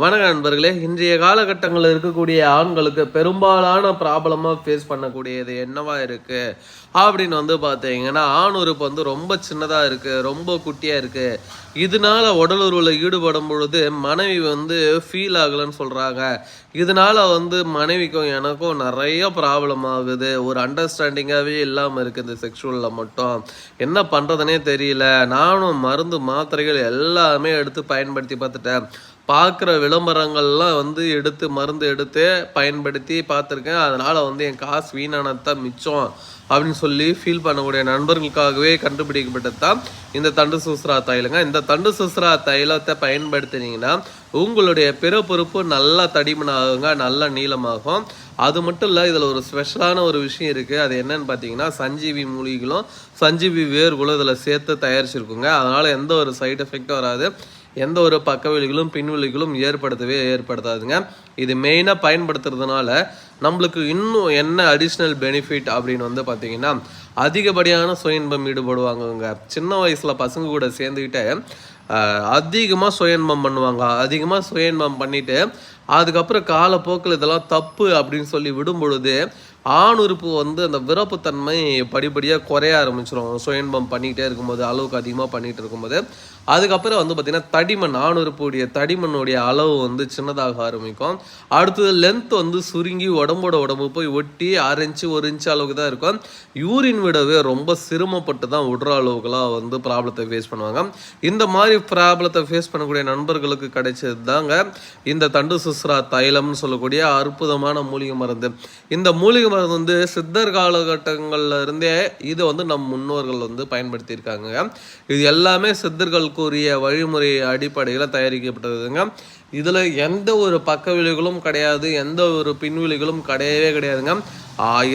வணக்க நண்பர்களே இன்றைய காலகட்டங்களில் இருக்கக்கூடிய ஆண்களுக்கு பெரும்பாலான ப்ராப்ளமாக ஃபேஸ் பண்ணக்கூடியது என்னவா இருக்குது அப்படின்னு வந்து பார்த்தீங்கன்னா ஆண் உறுப்பு வந்து ரொம்ப சின்னதாக இருக்கு ரொம்ப குட்டியாக இருக்குது இதனால உடல் உறவில் ஈடுபடும் பொழுது மனைவி வந்து ஃபீல் ஆகலைன்னு சொல்கிறாங்க இதனால வந்து மனைவிக்கும் எனக்கும் நிறைய ப்ராப்ளம் ஆகுது. ஒரு அண்டர்ஸ்டாண்டிங்காகவே இல்லாமல் இருக்குது இந்த செக்ஷுவலில் மட்டும். என்ன பண்ணுறதுனே தெரியல. நானும் மருந்து மாத்திரைகள் எல்லாமே எடுத்து பயன்படுத்தி பார்த்துட்டேன். பார்க்குற விளம்பரங்கள்லாம் வந்து எடுத்து மருந்து எடுத்து பயன்படுத்தி பார்த்துருக்கேன். அதனால் வந்து என் காசு வீணானது தான் மிச்சம் அப்படின்னு சொல்லி ஃபீல் பண்ணக்கூடிய நண்பர்களுக்காகவே கண்டுபிடிக்கப்பட்டது தான் இந்த தண்டு சுஸ்ரா தைலங்க இந்த தண்டு சுஸ்ரா தைலத்தை பயன்படுத்தினீங்கன்னா உங்களுடைய பிறப்புறுப்பு நல்லா தடிமனாகுங்க நல்லா நீளமாகும். அது மட்டும் இல்லை இதில் ஒரு ஸ்பெஷலான ஒரு விஷயம் இருக்குது அது என்னன்னு பார்த்தீங்கன்னா சஞ்சீவி மூலிகளும் சஞ்சீவி வேர்களும் இதில் சேர்த்து தயாரிச்சிருக்குங்க. அதனால் எந்த ஒரு சைடு எஃபெக்டும் வராது. எந்த ஒரு பக்கவிலிகளும் பின்விழிகளும் ஏற்படுத்தவே ஏற்படுத்தாதுங்க. இது மெயினாக பயன்படுத்துறதுனால நம்மளுக்கு இன்னும் என்ன அடிஷ்னல் பெனிஃபிட் அப்படின்னு வந்து பார்த்தீங்கன்னா அதிகப்படியான சுய இன்பம் ஈடுபடுவாங்கங்க. சின்ன வயசில் பசங்க கூட சேர்ந்துக்கிட்டு அதிகமாக சுய இன்பம் பண்ணுவாங்க. அதிகமாக சுய இன்பம் பண்ணிட்டு அதுக்கப்புறம் காலப்போக்கில் இதெல்லாம் தப்பு அப்படின்னு சொல்லி விடும் பொழுது ஆண் உறுப்பு வந்து அந்த விரப்புத்தன்மை படிப்படியாக குறைய ஆரம்பிச்சிடும் சுயன்பம் பண்ணிக்கிட்டே இருக்கும்போது அளவுக்கு அதிகமாக பண்ணிகிட்டு இருக்கும்போது. அதுக்கப்புறம் வந்து பார்த்திங்கன்னா தடிமண் ஆண் உறுப்புடைய தடிமண்ணுடைய அளவு வந்து சின்னதாக ஆரம்பிக்கும். அடுத்தது லென்த் வந்து சுருங்கி உடம்போட உடம்பு போய் ஒட்டி அரை இன்ச்சு ஒரு இன்ச்சு அளவுக்கு தான் இருக்கும். யூரின் விடவே ரொம்ப சிரமப்பட்டு தான் விடுற அளவுக்குலாம் வந்து ப்ராப்ளத்தை ஃபேஸ் பண்ணுவாங்க. இந்த மாதிரி ப்ராப்ளத்தை ஃபேஸ் பண்ணக்கூடிய நண்பர்களுக்கு கிடைச்சது தாங்க இந்த தண்டு சுஸ்ரா தைலம்னு சொல்லக்கூடிய அற்புதமான மூலிகை மருந்து. இந்த மூலிகை மருந்து வந்து சித்தர் காலகட்டங்கள்ல இருந்தே இது வந்து நம் முன்னோர்கள் வந்து பயன்படுத்தியிருக்காங்க. இது எல்லாமே சித்தர்களுக்குரிய வழிமுறை அடிப்படையில் தயாரிக்கப்பட்டதுங்க. இதில் எந்த ஒரு பக்க விளைவுகளும் கிடையாது எந்த ஒரு பின்விழிகளும் கிடையவே கிடையாதுங்க.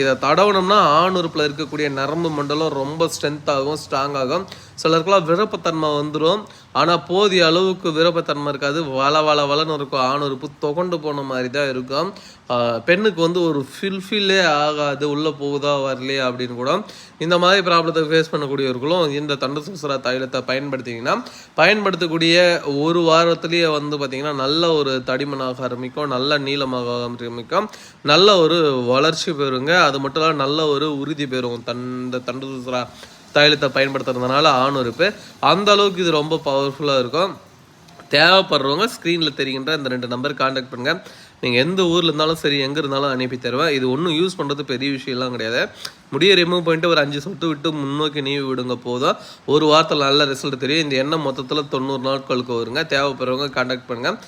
இதை தடவணும்னா ஆண் உறுப்பில் இருக்கக்கூடிய நரம்பு மண்டலம் ரொம்ப ஸ்ட்ரென்த் ஆகும் ஸ்ட்ராங் ஆகும். சிலருக்குலாம் விருப்பத்தன்மை வந்துடும் ஆனால் போதிய அளவுக்கு விருப்பத்தன்மை இருக்காது. வள வள வளன்னு இருக்கும். ஆண் உறுப்பு தொகண்டு போன மாதிரி தான் இருக்கும் பெண்ணுக்கு வந்து ஒரு ஃபில்ஃபில்லே ஆகாது உள்ளே போகுதா வரலையா அப்படின்னு கூட இந்த மாதிரி ப்ராப்ளத்தை ஃபேஸ் பண்ணக்கூடியவர்களும் இந்த தண்டசுசரா தைலத்தை பயன்படுத்திங்கன்னா பயன்படுத்தக்கூடிய ஒரு வாரத்துலேயே வந்து பார்த்திங்கன்னா நல்ல ஒரு தடிமனாக ஆரம்பிக்கும் நல்ல நீளமாக ஆரம்பிக்கும் நல்ல ஒரு வளர்ச்சி பெறுங்க அது மட்டும் இல்லாமல் நல்ல ஒரு உறுதி பெறும். தன் இந்த தண்டு தைலத்தை பயன்படுத்துறதுனால ஆணும் இருப்பு. அந்த அளவுக்கு இது ரொம்ப பவர்ஃபுல்லாக இருக்கும். தேவைப்படுறவங்க ஸ்க்ரீனில் தெரிகின்ற இந்த ரெண்டு நம்பர் காண்டாக்ட் பண்ணுங்கள் நீங்கள் எந்த ஊரில் இருந்தாலும் சரி எங்கே இருந்தாலும் அனுப்பி தருவேன். இது ஒன்றும் யூஸ் பண்ணுறது பெரிய விஷயம்லாம் கிடையாது. முடியை ரிமூவ் பண்ணிட்டு ஒரு அஞ்சு சொட்டு விட்டு முன்னோக்கி நீவி விடுங்க போதும். ஒரு வாரத்தில் நல்ல ரிசல்ட் தெரியும். இந்த எண்ணெய் மொத்தத்தில் தொண்ணூறு நாட்களுக்கு வருங்க. தேவைப்படுறவங்க காண்டாக்ட் பண்ணுங்கள்